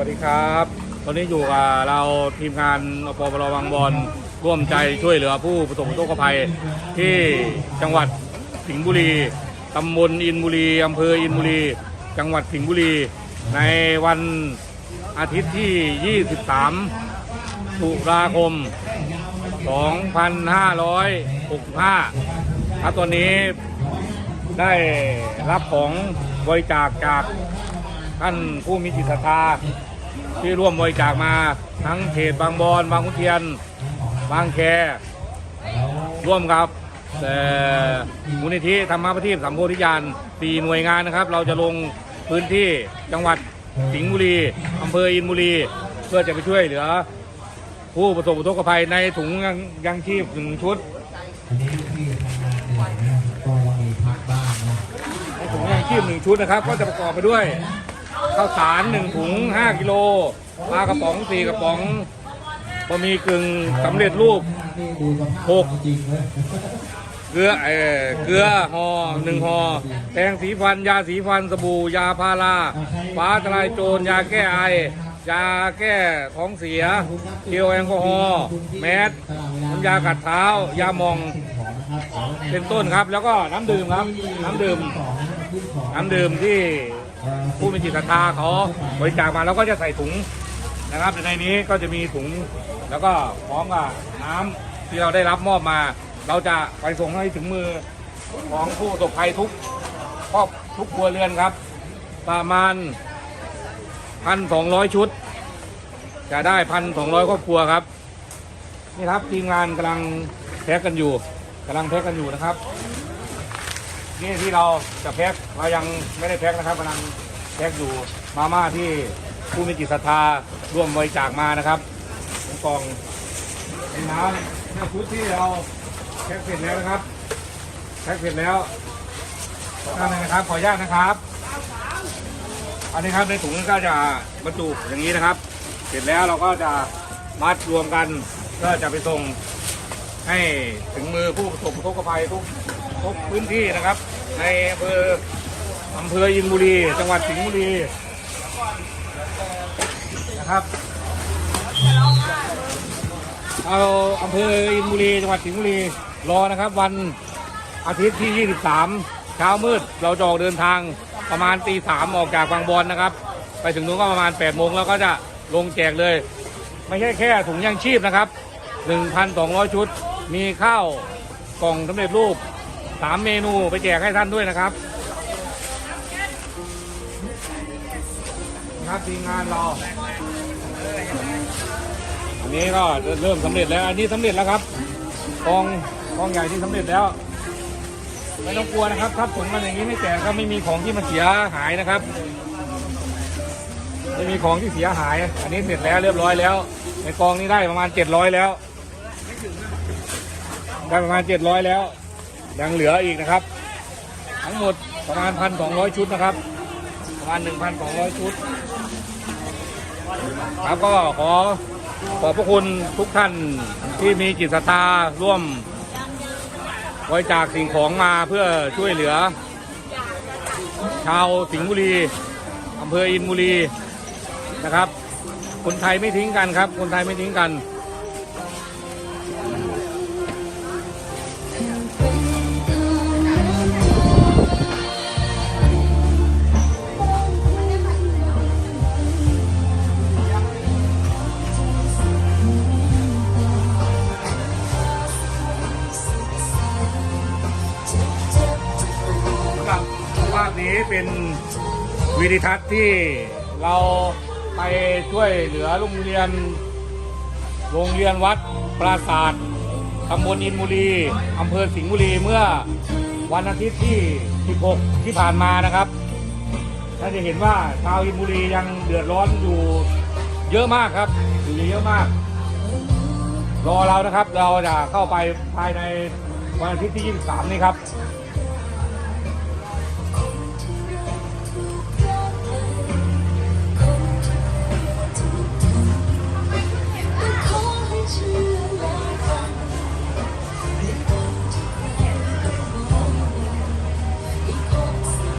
วัสดีครับ ตอนนี้อยู่กับเราทีมงานอปปรบางบอลร่วมใจช่วยเหลือผู้ประสบอุทกภัยที่จังหวัดสิงห์บุรีตำบลอินบุรีอำเภออินบุรี จังหวัดสิงห์บุรี ในวันอาทิตย์ที่ 23 ตุลาคม 2565 ครับตอนนี้ได้รับของบริจาคจากท่านผู้มีจิตศรัทธา ที่ร่วมบริจาคมาทั้งเขตบางบอนบางขุนเทียน บางแค ร่วมกับแต่มูลนิธิธรรมประทีปสัมโพธิญาณสี่หน่วยงานนะครับ เราจะลงพื้นที่จังหวัดสิงห์บุรีอำเภออินบุรี เพื่อจะไปช่วยเหลือ ผู้ประสบอุทกภัยในถุงยังชีพหนึ่งชุดอันนี้ที่ทำงานเหนื่อนก็ยังมีพักบ้างนะในถุงยางชีพหนึ่งชุดนะครับ ก็จะประกอบไปด้วย ข้าวสารหนึ่งถุงห้ากิโลปลากระป๋องสี่กระป๋องบะหมี่กึ่งสำเร็จรูปหกเกลือเออเกลือห่อหนึ่งห่อแปรงสีฟัน ยาสีฟันสบู่ยาพาราฟ้าทลายโจรยาแก้ไอยาแก้ท้องเสียเจลแอลกอฮอล์แมสน้ำยากัดเท้า ยาหมองเป็นต้นครับ แล้วก็น้ำดื่มครับ น้ำดื่ม น้ำดื่มที่ ผู้มีจิตศรัทธาเขาบริจาคมาแล้วก็จะใส่ถุงนะครับในนี้ก็จะมีถุงแล้วก็พร้อมกับน้ำที่เราได้รับมอบมา เราจะไปส่งให้ถึงมือของผู้ประสบภัยทุกครอบทุกครัวเรือนครับ ประมาณพันสองร้อยชุด จะได้พันสองร้อยครอบครัวครับ นี่ครับทีมงานกำลังแพ็กกันอยู่กำลังแพ็กกันอยู่นะครับ นี่ที่เราจะแพ็คเรายังไม่ได้แพ็คนะครับกำลังแพ็คอยู่มาม่าที่ผู้มีจิตศรัทธาร่วมบริจาคมานะครับเป็นกล่องเป็นน้ำน้ำชุดที่เราแพ็คเสร็จแล้วนะครับแพ็คเสร็จแล้วขอทานหน่อยนะครับขออนุญาตนะครับอันนี้ครับในถุงก็จะบรรจุอย่างนี้นะครับ เสร็จแล้วเราก็จะมัดรวมกันเพื่อจะไปส่งให้ถึงมือผู้ประสบอุทกภัยทุกทุกพื้นที่นะครับ ในอำเภออำเภออินบุรี จังหวัดสิงห์บุรีนะครับเอาอำเภออินบุรีจังหวัดสิงห์บุรีรอนะครับ วันอาทิตย์ที่ 23 เช้ามืดเราจะออกเดินทางประมาณตีสามออกจากบางบอนนะครับ ไปถึงนู้นก็ประมาณ8โมงแล้วก็จะลงแจกเลย ไม่ใช่แค่ถุงยางชีพนะครับ 1,200 ชุด มีข้าวกล่องสำเร็จรูป 3เมนูไปแจกให้ท่านด้วยนะครับครับทีมงานเราอันนี้ก็เริ่มสำเร็จแล้ว อันนี้สำเร็จแล้วครับกองกองใหญ่ที่สำเร็จแล้ว ไม่ต้องกลัวนะครับถ้าถุงมันอย่างนี้ไม่แจกก็ไม่มีของที่มันเสียหายนะครับไม่มีของที่เสียหาย อันนี้เสร็จแล้วเรียบร้อยแล้ว ในกองนี้ได้ประมาณเจ็ดร้อยแล้ว ได้ประมาณเจ็ดร้อยแล้ว ยังเหลืออีกนะครับ ทั้งหมดประมาณพันสองร้อยชุดนะครับ ประมาณหนึ่งพันสองร้อยชุด ครับก็ขอขอบพระคุณทุกท่านที่มีจิตศรัทธาร่วมบริจาคสิ่งของมาเพื่อช่วยเหลือ ชาวสิงห์บุรีอำเภออินบุรีนะครับ คนไทยไม่ทิ้งกันครับ คนไทยไม่ทิ้งกัน นี้เป็นวิดีทัศน์ที่เราไปช่วยเหลือโรงเรียน โรงเรียนวัดปราศาสตร์ตำบลอินบุรีอำเภอสิงห์บุรีเมื่อวันอาทิตย์ที่ 16 ที่ผ่านมานะครับถ้านจะเห็นว่าชาวอินบุรียังเดือดร้อนอยู่เยอะมากครับอยู่เยอะมาก รอเรานะครับ เราจะเข้าไปภายในวันอาทิตย์ที่ 23 นี้ครับ